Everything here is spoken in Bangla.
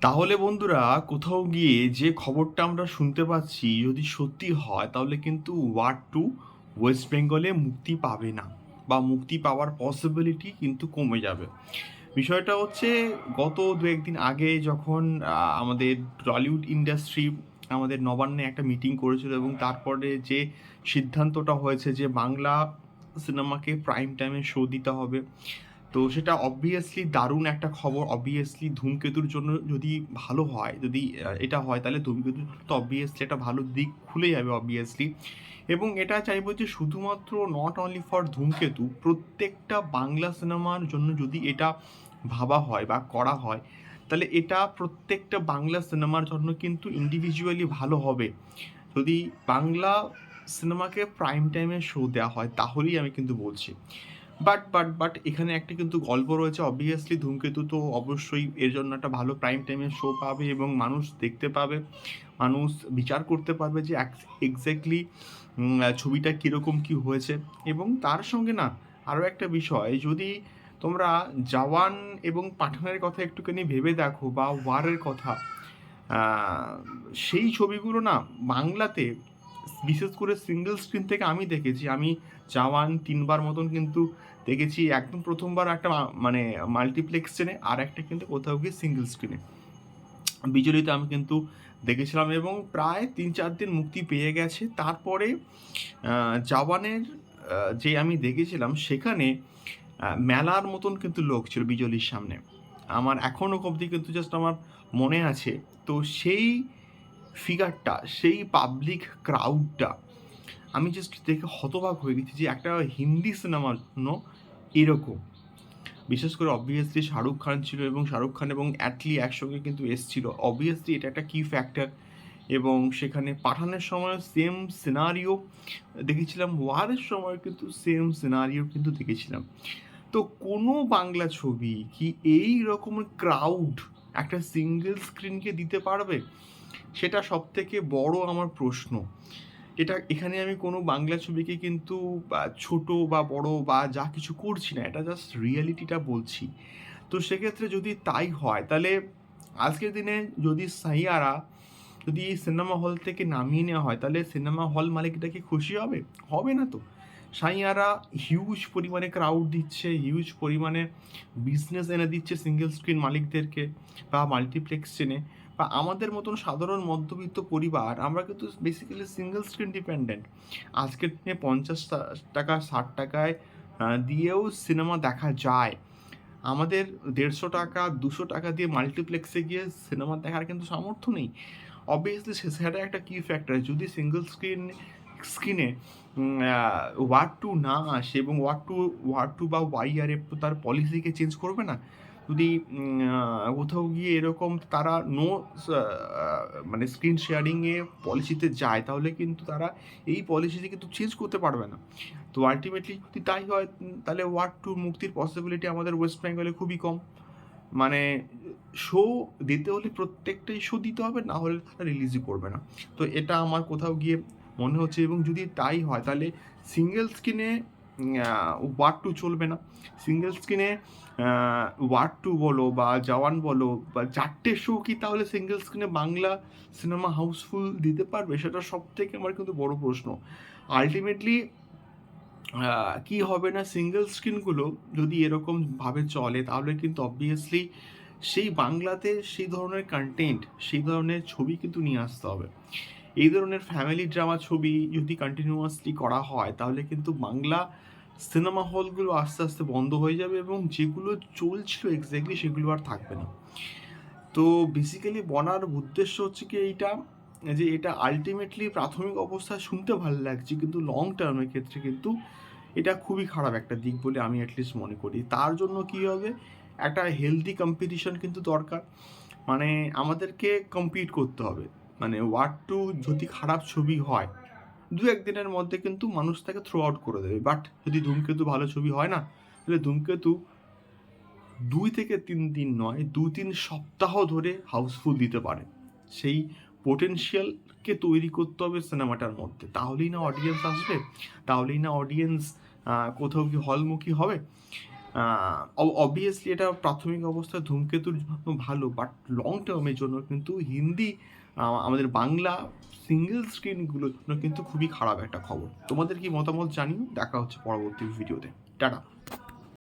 তাহলে বন্ধুরা কোথাও গিয়ে যে খবরটা আমরা শুনতে পাচ্ছি যদি সত্যি হয়, তাহলে কিন্তু ওয়ার্ড টু ওয়েস্ট বেঙ্গলে মুক্তি পাবে না বা মুক্তি পাওয়ার পসিবিলিটি কিন্তু কমে যাবে। বিষয়টা হচ্ছে গত দু একদিন আগে যখন আমাদের টলিউড ইন্ডাস্ট্রি আমাদের নবান্নে একটা মিটিং করেছিল এবং তারপরে যে সিদ্ধান্তটা হয়েছে যে বাংলা সিনেমাকে প্রাইম টাইমে শো দিতে হবে তো সেটা অবভিয়াসলি দারুণ একটা খবর অবভিয়াসলি ধূমকেতুর জন্য যদি ভালো হয়, যদি এটা হয়, তাহলে ধূমকেতু তো অবভিয়াসলি একটা ভালো দিক খুলে যাবে অবভিয়াসলি এবং এটা চাইব যে শুধুমাত্র নট অনলি ফর ধূমকেতু, প্রত্যেকটা বাংলা সিনেমার জন্য যদি এটা ভাবা হয় বা করা হয়, তাহলে এটা প্রত্যেকটা বাংলা সিনেমার জন্য কিন্তু ইন্ডিভিজুয়ালি ভালো হবে। যদি বাংলা সিনেমাকে প্রাইম টাইমে শো দেওয়া হয়, তাহলেই আমি কিন্তু বলছি। বাট বাট বাট এখানে একটা কিন্তু গল্প রয়েছে। অবভিয়াসলি ধূমকেতু তো অবশ্যই এর জন্য একটা ভালো প্রাইম টাইমে শো পাবে এবং মানুষ দেখতে পাবে। মানুষ বিচার করতে পারবে যে এক্স্যাক্টলি ছবিটা কীরকম কি হয়েছে। এবং তার সঙ্গে না আরও একটা বিষয়, যদি তোমরা জওয়ান এবং পাঠানের কথা একটুখানি ভেবে দেখো বা ওয়ারের কথা সেই ছবিগুলো না বাংলাতে বিশেষ করে সিঙ্গেল স্ক্রিন থেকে আমি দেখেছি, আমি জওয়ান তিনবার মতন কিন্তু দেখেছি, একদম প্রথমবার একটা মানে মাল্টিপ্লেক্স চেনে আর একটা কিন্তু কোথাও গিয়ে সিঙ্গেল স্ক্রিনে বিজলিতে আমি কিন্তু দেখেছিলাম এবং প্রায় তিন চার দিন মুক্তি পেয়ে গেছে। তারপরে জওয়ানের যে আমি দেখেছিলাম, সেখানে মেলার মতন কিন্তু লোক ছিল বিজলির সামনে। আমার এখনও অবধি কিন্তু জাস্ট আমার মনে আছে। তো সেই ফিগারটা সেই পাবলিক ক্রাউডটা আমি জাস্ট দেখে হতবাক হয়ে গেছি যে একটা হিন্দি সিনেমার জন্য এরকম। বিশেষ করে অবভিয়াসলি শাহরুখ খান ছিল এবং শাহরুখ খান এবং অ্যাটলি একসঙ্গে কিন্তু এসছিল। অবভিয়াসলি এটা একটা কি ফ্যাক্টর এবং সেখানে পাঠানোর সময় সেম সিনারিও দেখেছিলাম, ওয়ারের সময় কিন্তু সেম সিনারিও কিন্তু দেখেছিলাম। তো কোনো বাংলা ছবি কি এই রকমের ক্রাউড একটা সিঙ্গেল স্ক্রিনকে দিতে পারবে? সেটা সব থেকে বড় আমার প্রশ্ন। এটা এখানে আমি কোনো বাংলা ছবিকে কিন্তু ছোট বা বড় বা যা কিছু করছি না, এটা জাস্ট রিয়েলিটিটা বলছি। তো সেক্ষেত্রে যদি তাই হয়, তাহলে আজকের দিনে যদি সাইয়ারা যদি এই সিনেমা হল থেকে নামিয়ে নেওয়া হয়, তাহলে সিনেমা হল মালিকটা কি খুশি হবে? হবে না তো। সাইয়ারা হিউজ পরিমাণে ক্রাউড দিচ্ছে হিউজ পরিমাণে বিজনেস এনে দিচ্ছে সিঙ্গেল স্ক্রিন মালিকদেরকে বা মাল্টিপ্লেক্স চেনে বা আমাদের মতন সাধারণ মধ্যবিত্ত পরিবার, আমরা কিন্তু বেসিক্যালি সিঙ্গেল স্ক্রিন ডিপেন্ডেন্ট আজকের দিনে পঞ্চাশ টাকা, ষাট টাকায় দিয়েও সিনেমা দেখা যায়। আমাদের দেড়শো টাকা, দুশো টাকা দিয়ে মাল্টিপ্লেক্সে গিয়ে সিনেমা দেখার কিন্তু সামর্থ্য নেই। অবভিয়াসলি সেটা একটা কি ফ্যাক্টর যদি সিঙ্গেল স্ক্রিন স্ক্রিনে ওয়ার্ড টু না আসে এবং ওয়ার টু ওয়ার টু বা ওয়াই ওয়াইআরএফ তো তার পলিসিকে চেঞ্জ করবে না। যদি কোথাও গিয়ে এরকম তারা নো মানে স্ক্রিন শেয়ারিংয়ে পলিসিতে যায়, তাহলে কিন্তু তারা এই পলিসিতে কিন্তু চেঞ্জ করতে পারবে না। তো আলটিমেটলি যদি তাই হয় তাহলে ওয়ার্ড টু মুক্তির পসিবিলিটি আমাদের ওয়েস্ট বেঙ্গলে খুবই কম। মানে শো দিতে হলে প্রত্যেকটাই শো দিতে হবে, না হলে তারা রিলিজই করবে না। তো এটা আমার কোথাও গিয়ে মনে হচ্ছে এবং যদি তাই হয়, তাহলে সিঙ্গেল স্ক্রিনে ওয়ার টু চলবে না। সিঙ্গেল স্ক্রিনে ওয়ার টু বলো বা জওয়ান বলো বা চারটে শো কি তাহলে সিঙ্গেল স্ক্রিনে বাংলা সিনেমা হাউসফুল দিতে পারবে? সেটা সব থেকে আমার কিন্তু বড় প্রশ্ন। আলটিমেটলি কি হবে না সিঙ্গেল স্ক্রিনগুলো যদি এরকম ভাবে চলে, তাহলে কিন্তু অবভিয়াসলি সেই বাংলাতে সেই ধরনের কন্টেন্ট সেই ধরনের ছবি কিন্তু নিয়ে আসতে হবে। এই ধরনের ফ্যামিলি ড্রামা ছবি যদি কন্টিনিউয়াসলি করা হয়, তাহলে কিন্তু বাংলা সিনেমা হলগুলো আস্তে আস্তে বন্ধ হয়ে যাবে এবং যেগুলো চলছিল এক্স্যাক্টলি সেগুলো আর থাকবে না। তো বেসিক্যালি বনার উদ্দেশ্য হচ্ছে কি এইটা, যে এটা আলটিমেটলি প্রাথমিক অবস্থায় শুনতে ভালো লাগছে, কিন্তু লং টার্মের ক্ষেত্রে কিন্তু এটা খুবই খারাপ একটা দিক বলে আমি অ্যাটলিস্ট মনে করি। তার জন্য কি হবে, একটা হেলদি কম্পিটিশন কিন্তু দরকার। মানে আমাদেরকে কম্পিট করতে হবে। মানে ওয়ার্ড টু যদি খারাপ ছবি হয়, দু একদিনের মধ্যে কিন্তু মানুষ তাকে থ্রো আউট করে দেবে। বাট যদি ধূমকেতু ভালো ছবি হয় না, তাহলে ধূমকেতু দুই থেকে তিন দিন নয়, দু তিন সপ্তাহ ধরে হাউসফুল দিতে পারে। সেই পোটেনশিয়ালকে তৈরি করতে হবে সিনেমাটার মধ্যে। তাহলেই না অডিয়েন্স আসবে, তাহলেই না অডিয়েন্স কোথাও কি হলমুখী হবে। অবভিয়াসলি এটা প্রাথমিক অবস্থায় ধূমকেতুর জন্য ভালো বাট লং টার্মের জন্য কিন্তু হিন্দি আমাদের বাংলা সিঙ্গেল স্ক্রিনগুলোর জন্য কিন্তু খুবই খারাপ একটা খবর। তোমাদের কি মতামত জানিও, দেখা হচ্ছে পরবর্তী ভিডিওতে টাটা।